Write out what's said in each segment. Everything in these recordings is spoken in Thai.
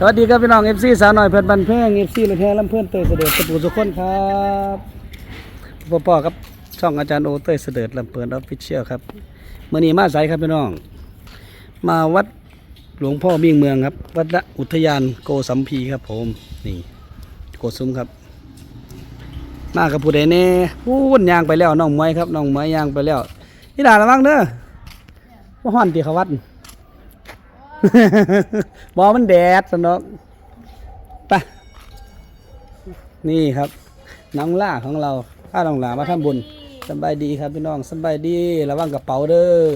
สวัสดีครับพี่น้องเอฟซีสาวหน่อยเพื่อนบันเพ่งเอฟซีเลยแพ้ลำเพื่อนเตยเสด็จสปูสุขคนครับพ่อพ่อครับช่องอาจารย์โอเตยเสด็จลำเพื่อนออฟฟิเชียลครับเมื่อนี้มาใสครับพี่น้อง มาวัดหลวงพ่อมิ่งเมืองครับ วัดอุทยานโกสัมพีครับผมนี่โกซุ้มครับ มากับผู้ใดแน่พูนยางไปแล้วน้องไม้ครับน้องไม้ยางไปแล้วนี่ด่าระวังเด้อว่าห่อนตีเขาวัด บอมันแดดสนอกไปนี่ครับ น้องล่าของเราข้าน้องหลามาทำบุญสบายดีครับพี่น้องสบายดีระวังกระเป๋าเด้อ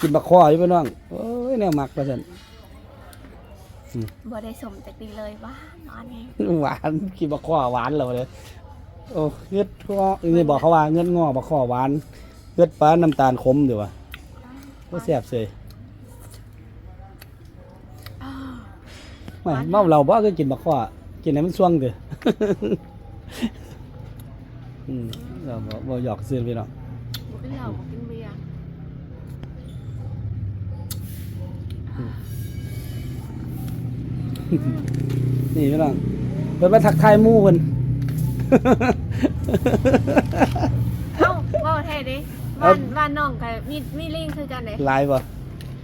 กินบักคออยู่พี่น้องโอ้ยแนวหมักประสันบ่ได้สมจากดีเลยว่านอนเองหวานกินบักคอหวานเราเลยโอ้เงือดงอนี่บอกเขาว่าเงือดงอบักคอหวานเงือดปลาน้ำตาลขมเดี๋ยววะก็แซ่บเสย อ้าว ไม่เมาเราบ่ก็กินบักคอกินให้มันช่วงเด้อ อืมเราบ่บ่หยอกซื้อพี่น้องบ่กินเหล้าบ่กินเบียร์นี่พี่น้องเพิ่นมาทักทายหมู่เพิ่นเอ้าเว้าแท้เด้บ้านบ้านน้องก็มีมีลิงคือกันเด้หลายบ่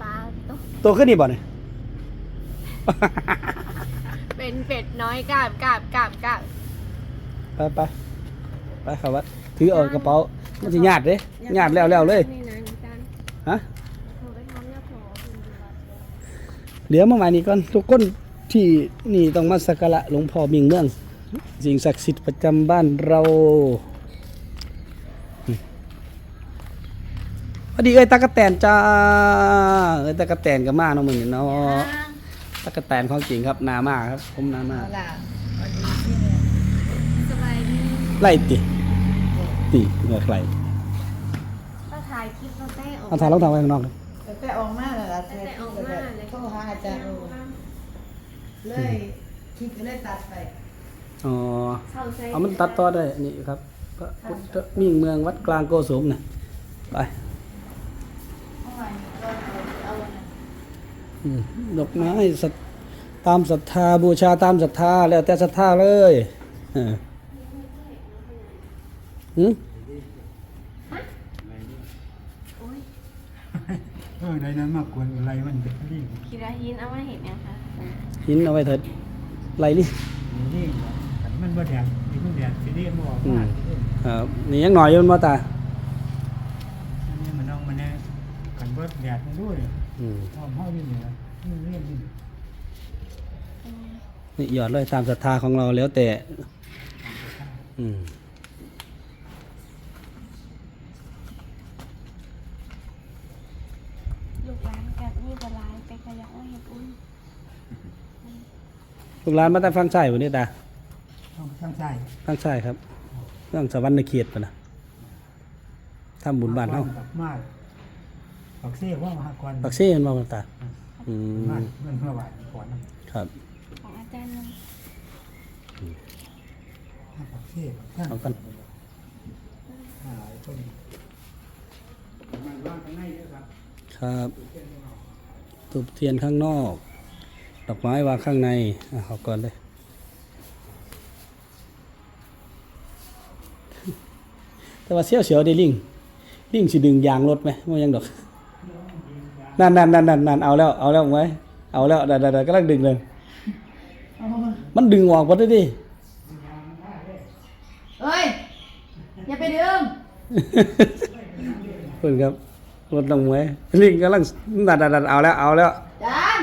ปลาโตตัวขึ้นนี่บ่เนี่ย เป็นเป็ดน้อยกาบกาบกาบกาบไปไปไปครับวัดถือเอากระเป๋ามันสิญาติเด้ญาติแล้วแล้วเลยนี่นะอาจารย์ฮะหนูไปทำยาโผล่คุณดูว่าเดี๋ยวมาใหม่นี้ก่อนทุกคนที่นี่ต้องมาสักการะหลวงพ่อมิงเมืองสิ่งศักดิ์สิทธิ์ประจำบ้านเราพอดีเอ้ยตากะแตนจ้าเอ้ยตากะแตนก็มาเนาะมื้อนี้เนาะตา กะแตนของจริงครับนามาครับ ผมนามาสบายดีไล่ติติเหงือใครก็ถ่ายคลิปเราแต้ออกเอาถ่ายรองเท้าไว้ข้างนอกเลยแต่แต่ออกมาแล้วล่ะแต่แต่ออกมาเลยโทรหาอาจารย์โอเลยคลิปก็เลยตัดไปอ๋อเข้าใจเอามันตัดต่อได้นี่ครับพระพุทธมิ่งเมืองวัดกลางโกสุมนะไป เอาไว้ก็เอาอันนั้น อืม ดอกไม้สัตตามศรัทธาบูชาตามศรัทธาแล้วแต่ศรัทธาเลยเออหืมโอ้ยเออในนั้นมากกวนอะไรมันเป็นลิ่งคิดว่าหินเอามาเห็นยังคะหินเอาไว้เถิดไรนี่มีลิ่งขันมันบ่แดดมีมันแดดสีเรียมออกอืมามครับนี่ยังหน่อยอยู่มันมาตาอันนี้มันน้องมันแน่ขันบ่แดดมันด้วย อืมหอมห้อยอยู่เหนือนี่เรียมนี่นี่หยอดเลยตามศรัทธาของเราแล้วแต่ อืมลูกหลานกับนี่บลายไปขยักว่าเห็ดอุ้ยลูกหลานมาแต่ฟังใช่วันนี้ตาต้องข้างใต้ฟังใช่ครับเรื่องสวรรค์เขตปะนะทำบุญบ้านเฮาแบบมาก ปักเสี้ยว่ามาก่อนปักเซ่มันมาตา อืมมากมันเมื่อวานก่อนนะครับของอาจารย์นงปักเสี้ยข้างเอากันหลายคนมันว่างข้างในด้วยครับ ครับตุบเทียนข้างนอก ดอกไม้วางข้างในอะเอาก่อนเลยแต่ว่าเสียวเสียวๆได้ลิงลิงสิดึงยางรถไหมว่ายังดอก นั่นนั่นนั่นนั่นนั่นเอาแล้วเอาแล้วไว้เอาแล้วเดี๋ยวเดี๋ยวเดี๋ยวกำลังดึงเลย มันดึงออกหมดเลยดิเอ้ย อย่าไปดึงเพื่อนครับรถลงไว้ลิงกำลังดันดันดันเอาแล้วเอาแล้วจาน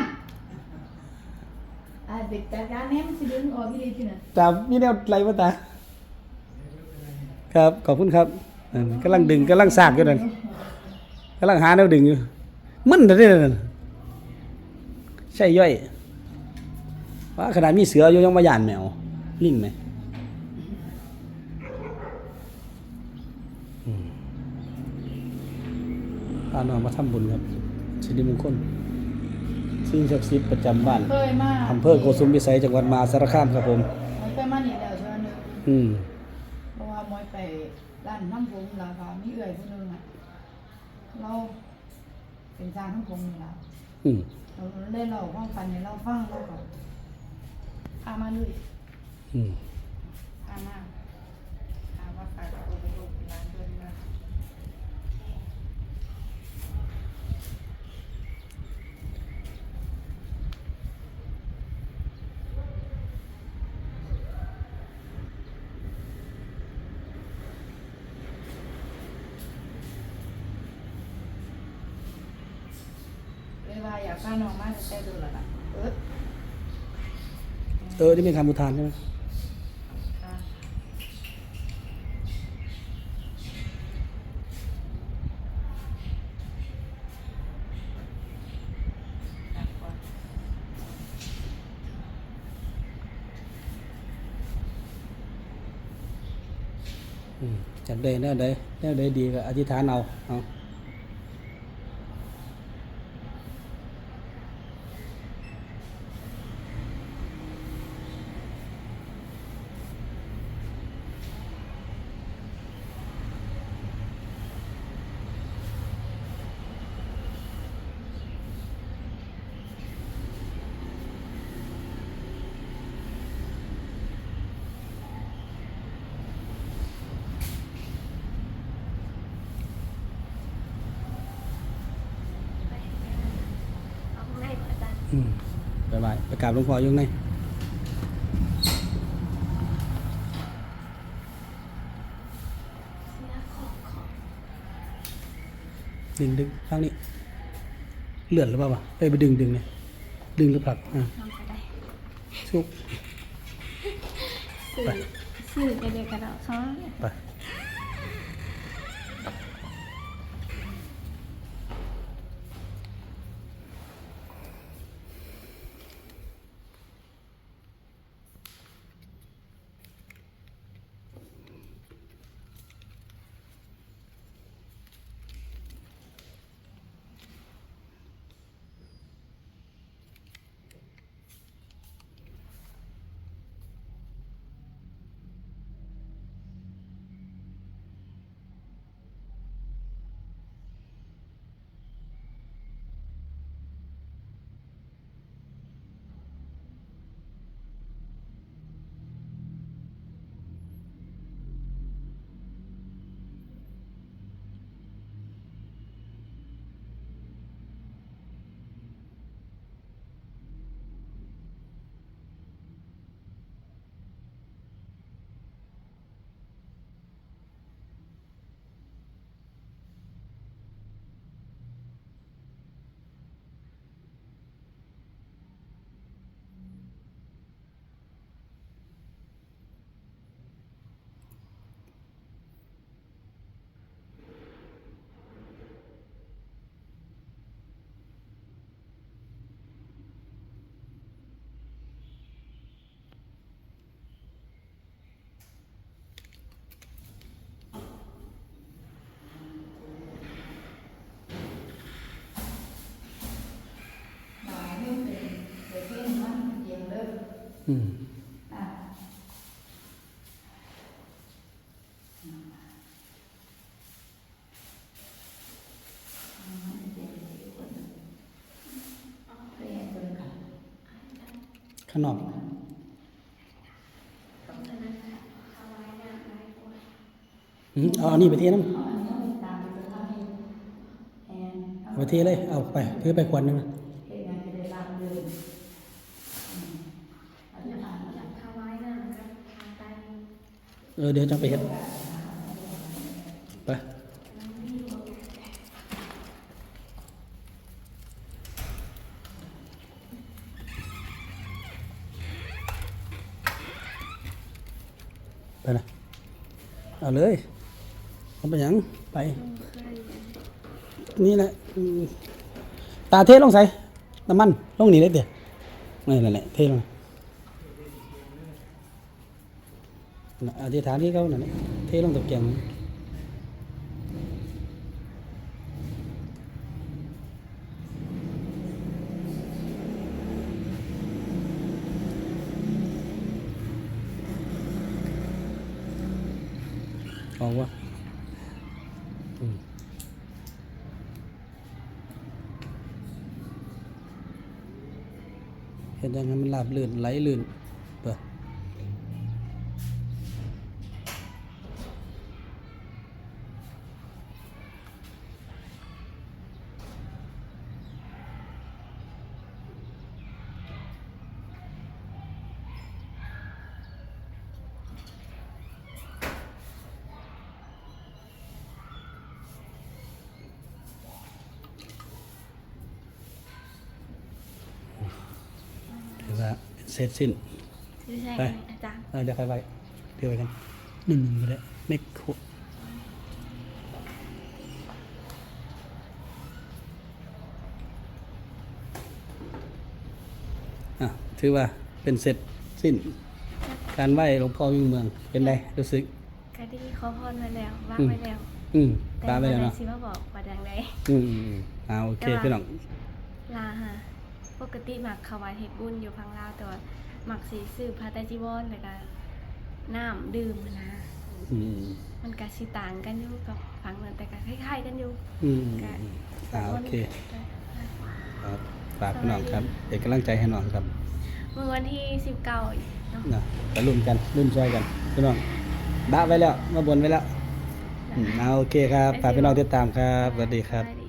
อ่าเด็กจัดการแหนมนสิดึงออกที่ดีที่น่ะตามมีแนวไรวะตาครับขอบคุณครับนั่นกำลังดึงกำลังสากอยู่นั่นกำลังหาแนวดึงอยู่ มึนเด้อเนี่ยนั่นใช่ย่อยว่าขนาดมีเสืออยู่ยังมาย่านแมวลิงไหมอืมพาน้องมาทำบุญครับสิริมงคลสิ่งศักดิ์สิทธิ์ประจำบ้านเคยมาอำเภอโกสุมพิสัยจังหวัดมหาสารคามครับผมมันเคยมานี่แล้วใช่ไหมนึงอืมเพราะว่ามอยไปร้านน้ำผมลาวามีเอื่อยผู้หนึงอะเรา เป็นจางทั้งกลมนี่ละอืเราเลยเราห้องฟันเนเราฟังเราก็อามาเลยอืม อยากพาน้องมาแต่ดูและล่ะเออเออ นี่เป็นคำอุทานใช่ไหมค่ะอะก่อนอืมจัดได้แนวใดแนวใดดีก็อธิษฐานเอาเอาเอาข้าง ในก่อนอาจารย์อืมไปบายไปกราบหลวงพ่ออยุ่ข้างในเสียขอบขอบดึงดึงข้างนี้ เลื่อนหรือเปล่าวะเอ้ยไปดึงดึงเนี่ยดึงหรือผลักอะน้องก็ได้ชุกสื่อสื่อกันเดียวกันเอาเขาไป ข้างนอกอืมเอาอันนี้ไปเทน้ำเอาอันนี้ไปตามไปทำให้แอนเอาเอาไปเทเลย เอาไปถือไปควันหนึงนะ เฮ็ดงานจะได้รับเงินอืมเอาจะผ่านมาแล้ว ถวายน้ำกับทางใต้ เออเดี๋ยวจะไปเฮ็ดไปไปนะเอาเลยเอาไปยังไป นี่แหละตาเทลงใส่น้ำมันลงนี่เลยเดี๋ยวนี่นั่นแหละเทลงน่ะ อธิษฐานที่เขานั่นแหละเทลงตะเกียงออกวะอืมเห็นยังไงมันหลาบลื่นไหลลื่นเด้อถือว่า เสร็จสิ้นดูใช่ไปไหมอาจารย์เออเดี๋ยวใครไปเดี๋ยวไปกันหนึ่งก็ได้ไม่คุอะถือว่าเป็นเสร็จสิ้น การไหว้หลวงพ่อวิ่งเมืองเป็นไงรู้สึกกะดีขอพรมาแล้วว่างอืมไว้แล้วอืมแต่ตามไปว่าแล้วได้เนาะสิมาบอกว่าดังใดอืมอืมอืมอ่าโอเคพี่น้องลาฮะ ปกติมักเขาวัดเฮ็ดบุญอยู่พังลาวแต่ว่ามักสิซื้อผ้าไตรจีวรแล้วก็น้ำดื่มนะ อืมมันก็สิต่างกันอยู่กับฝั่งนั้นแต่ก็คล้ายๆกันอยู่อืมก็อ่าโอเคครับฝากพี่น้องครับเป็นกำลังใจให้น้องครับเมื่อวันที่19เนาะนะไปรุ่นกันรุ่นช่วยกันพี่น้องบ้าไว้แล้วมาบนไว้แล้วอืมเอาโอเคครับฝากพี่น้องติดตามครับสวัสดีครับ สวัสดี